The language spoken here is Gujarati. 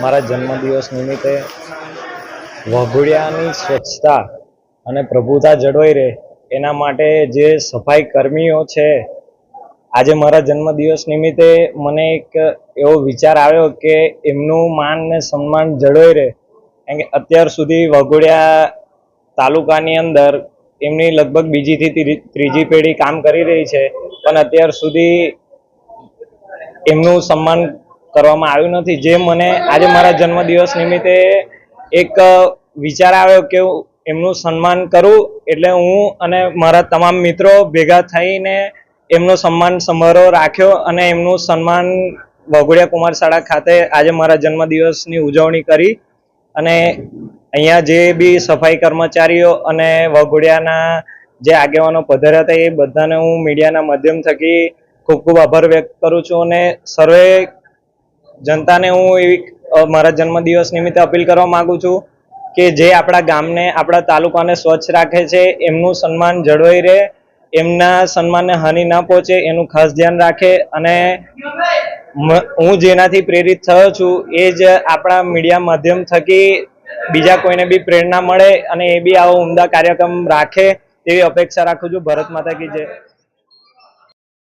મારા જન્મદિવસ નિમિત્તે વઘોડિયાની સ્વચ્છતા અને પ્રભુતા જળવાઈ રહે એના માટે જે સફાઈ કર્મીઓ છે, આજે મારા જન્મદિવસ નિમિત્તે મને એક એવો વિચાર આવ્યો કે એમનું માન ને સન્માન જળવાઈ રહે. કારણ કે અત્યાર સુધી વઘોડિયા તાલુકાની અંદર એમની લગભગ બીજીથી ત્રીજી પેઢી કામ કરી રહી છે, પણ અત્યાર સુધી એમનું સન્માન કરવામાં આવ્યું નથી. જે મને આજે મારા જન્મદિવસ નિમિત્તે એક વિચાર આવ્યો કે એમનું સન્માન કરું એટલે હું અને મારા તમામ મિત્રો ભેગા થઈને એમનો સન્માન સમારોહ રાખ્યો અને એમનું સન્માન વઘોડિયા કુમાર શાળા ખાતે આજે મારા જન્મદિવસની ઉજવણી કરી અને અહીંયા જે બી સફાઈ કર્મચારીઓ અને વઘોડિયાના જે આગેવાનો પધાર્યા હતા એ બધાને હું મીડિયાના માધ્યમ થકી ખૂબ ખૂબ આભાર વ્યક્ત કરું છું અને સર્વે જનતાને હું એવી મારા જન્મદિવસ નિમિત્તે અપીલ કરવા માગું છું કે જે આપણા ગામને, આપણા તાલુકાને સ્વચ્છ રાખે છે, એમનું સન્માન જળવાઈ રહે, એમના સન્માનને હાનિ ના પહોંચે, એનું ખાસ ધ્યાન રાખે અને હું જેનાથી પ્રેરિત થયો છું એ જ આપણા મીડિયા માધ્યમ થકી બીજા કોઈને બી પ્રેરણા મળે અને એ બી આવો ઉમદા કાર્યક્રમ રાખે તેવી અપેક્ષા રાખું છું. ભરત માતા કી જય.